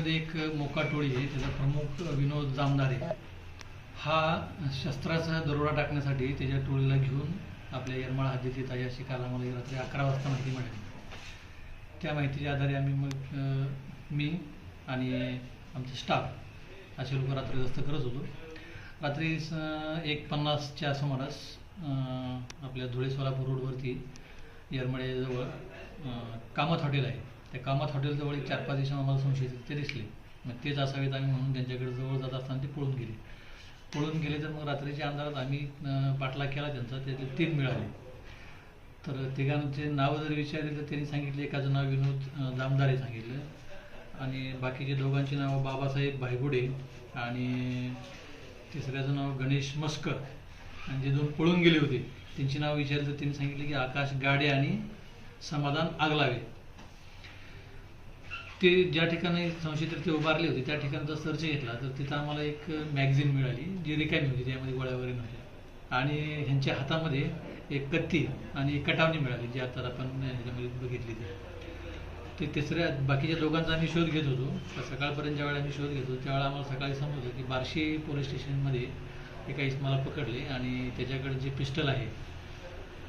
येरमाळ्यामध्ये एक मोका टोळी आहे त्याचा प्रमुख विनोद जामदारे हा शस्त्राचा दरोडा टाकण्यासाठी त्याच्या टोळीला घेऊन आपल्या येरमाळ हद्दीत येत आहे अशी काल आम्हाला रात्री अकरा वाजता माहिती मिळाली. त्या माहितीच्या आधारे आम्ही मग मी आणि आमचे स्टाफ असे लोक रात्री जास्त करत होतो. रात्री स- एक पन्नासच्या सुमारास आपल्या धुळे सोलापूर रोडवरती येरमळेजवळ कामत हॉटेल आहे. त्या कामात हॉटेलजवळ एक चार पाच दिवस आम्हाला संशयित ते दिसले. मग तेच असावेत आम्ही म्हणून त्यांच्याकडे जवळ जात असताना ते पळून गेले. पळून गेले तर मग रात्रीच्या अंधारात आम्ही पाठला पाठलाग केला त्यांचा त्यातले तीन मिळाले. तर तिघांचे नावं जर विचारले तर त्यांनी सांगितले एकाचं नाव विनोद जामदारे सांगितलं. आणि बाकीचे दोघांची नावं बाबासाहेब भायगुडे आणि तिसऱ्याचं नाव गणेश मस्कर. आणि जे दोन पळून गेले होते त्यांची नाव विचारली तर त्यांनी सांगितले की आकाश गाडे आणि समाधान आगलावे. ते ज्या ठिकाणी संशयित ते उभारले होते त्या ठिकाणचा सर्च घेतला तर तिथं आम्हाला एक मॅगझिन मिळाली जी रिकामी होती त्यामध्ये गोळ्या वगैरे नव्हत्या. आणि ह्यांच्या हातामध्ये एक कत्ती आणि एक कटावणी मिळाली जी आता आपण ह्याच्यामध्ये बघितली ती. ते तिसऱ्या बाकीच्या दोघांचा आम्ही शोध घेत होतो. तर सकाळपर्यंत ज्यावेळेला आम्ही शोध घेतो त्यावेळेला आम्हाला सकाळी समजलं की बार्शी पोलीस स्टेशनमध्ये एका इसमाला पकडले आणि त्याच्याकडे जे पिस्टल आहे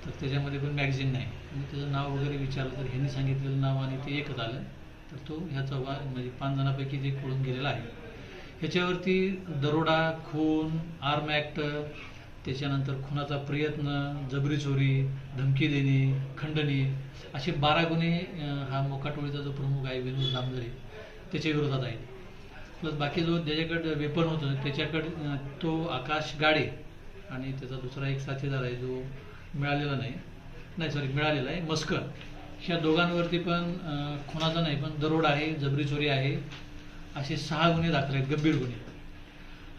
तर त्याच्यामध्ये पण मॅगझिन नाही. मी त्याचं नाव वगैरे विचारलं तर ह्यांनी सांगितलेलं नाव आणि ते एकच आलं. तर तो ह्या चौघा म्हणजे पाच जणांपैकी जे पळून गेलेला आहे. ह्याच्यावरती दरोडा खून आर्म ॲक्ट त्याच्यानंतर खुनाचा प्रयत्न जबरी चोरी धमकी देणे खंडणी असे बारा गुन्हे हा मोकाटोळीचा जो प्रमुख आहे विनोद दामदरे त्याच्या विरोधात आहेत. प्लस बाकी जो ज्याच्याकडे वेपन होतं त्याच्याकडे तो आकाश गाडे आणि त्याचा दुसरा एक साथीदार आहे जो मिळालेला नाही. नाही सॉरी मिळालेला आहे मस्कर. ह्या दोघांवरती पण खुनाचा नाही पण दरोड आहे जबरी चोरी आहे असे सहा गुन्हे दाखल आहेत गंभीर गुन्हे.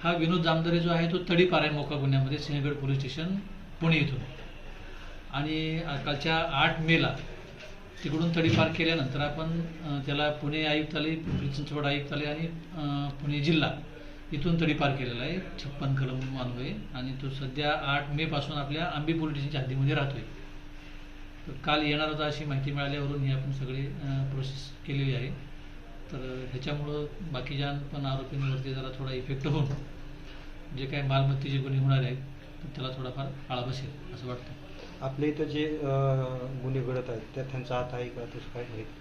हा विनोद जामदारे जो आहे तो तडीपार आहे मोका गुन्ह्यामध्ये सिंहगड पोलीस स्टेशन पुणे इथून. आणि कालच्या आठ मेला तिकडून तडीपार केल्यानंतर आपण त्याला पुणे आयुक्तालय पिंपरी चिंचवड आयुक्तालय आणि पुणे जिल्हा इथून तडीपार केलेला आहे छप्पन कलम आहे आणि तो सध्या आठ मेपासून आपल्या आंबी पोलीस स्टेशनच्या हद्दीमध्ये राहतोय. तर काल येणार होता अशी माहिती मिळाल्यावरून ही आपण सगळी प्रोसेस केलेली आहे. तर ह्याच्यामुळं बाकीच्या पण आरोपींवरती जरा थोडा इफेक्ट होऊन जे काही मालमत्तेचे गुन्हे होणार आहेत त्याला थोडाफार आळा बसेल असं वाटतं. आपल्या इथं जे गुन्हे घडत आहेत त्यात त्यांचा हात आहे का तसं काय माहिती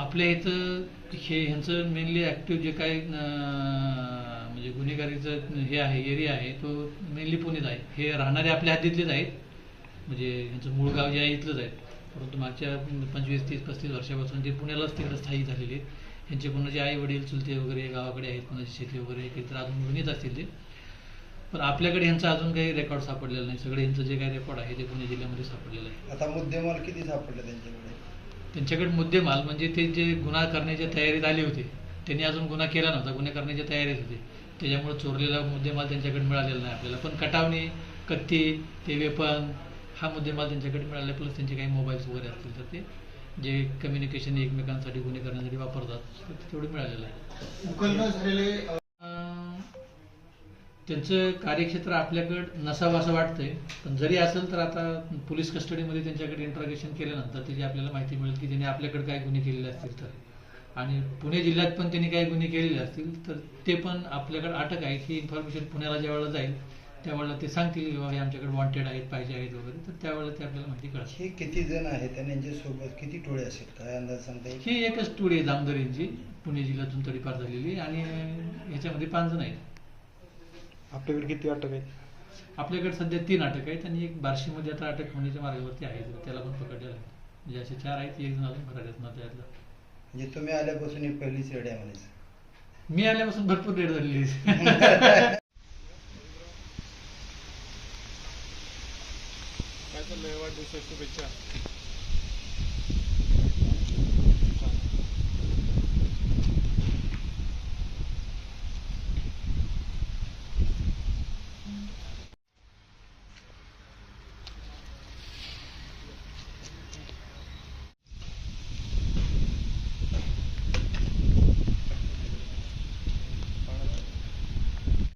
आपल्या इथं हे ह्यांचं मेनली ॲक्टिव्ह जे काही अं, म्हणजे गुन्हेगारीचं हे आहे एरिया आहे तो मेनली पुण्यात आहे. हे राहणारे आपल्या हद्दीतलेच आहेत. म्हणजे ह्यांचं मूळ गाव जे आहे इथलंच आहे. परंतु मागच्या पंचवीस तीस पस्तीस वर्षापासून ते पुण्यालाच तिकडे स्थायिक झालेले. ह्यांचे कोणाचे आई वडील चुलते वगैरे गावाकडे आहेत कोणाची शेती वगैरे काहीतरी अजून मिळून येत असतील ते. पण आपल्याकडे ह्यांचा अजून काही रेकॉर्ड सापडलेला नाही. सगळे ह्यांचं जे काही रेकॉर्ड आहे ते पुणे जिल्ह्यामध्ये सापडलेलं आहे. आता मुद्देमाल किती सापडले त्यांच्याकडे? त्यांच्याकडे मुद्देमाल म्हणजे ते जे गुन्हा करण्याच्या तयारीत आले होते त्यांनी अजून गुन्हा केला नव्हता. गुन्हा करण्याच्या तयारीत होते. त्याच्यामुळे चोरलेला मुद्देमाल त्यांच्याकडे मिळालेला नाही आपल्याला. पण कटावणी कत्ती ते वेपन हा मुद्देमाल त्यांच्याकडे मिळाला प्लस त्यांचे काही मोबाईल्स वगैरे असतील तर ते जे कम्युनिकेशन एकमेकांसाठी गुन्हे करण्यासाठी वापरतात ते तेवढे मिळालेलं आहे. झालेले त्यांचं कार्यक्षेत्र आपल्याकडं नसावं असं वाटतंय. पण जरी असेल तर आता पोलीस कस्टडीमध्ये त्यांच्याकडे इंट्रॉगेशन केल्यानंतर त्याची आपल्याला माहिती मिळेल की त्यांनी आपल्याकडे काय गुन्हे केलेले असतील तर. आणि पुणे जिल्ह्यात पण त्यांनी काही गुन्हे केलेले असतील तर ते पण आपल्याकडे अटक आहे. ही इन्फॉर्मेशन पुण्याला ज्यावेळेला जाईल त्यावेळेला ते सांगतील की बाबा हे आमच्याकडे वॉन्टेड आहेत पाहिजे आहेत वगैरे. तर त्यावेळेला ते आपल्याला माहिती कळेल. हे किती जण आहेत आणि यांच्यासोबत किती टोळे असेल काय अंदाज सांगता येईल? ही एकच टोळी आहे जामदारींची पुणे जिल्ह्यातून तडीपार झालेली आणि ह्याच्यामध्ये पाच जण आहेत. आपल्याकडे किती अटक आहेत? आपल्याकडे सध्या तीन अटक आहेत आणि एक बार्शीमध्ये आता अटक होण्याच्या मार्गावरती आहे. त्याला पण पकडलेलं आहे. म्हणजे असे चार आहेत एक जण अजून फरार आहेत. ना त्यातलं म्हणजे तुम्ही आल्यापासून ही पहिलीच रेड आहे म्हणायचं. मी आल्यापासून भरपूर रेड झालेली आहे. काय चाललंय वाढदिवसाच्या शुभेच्छा.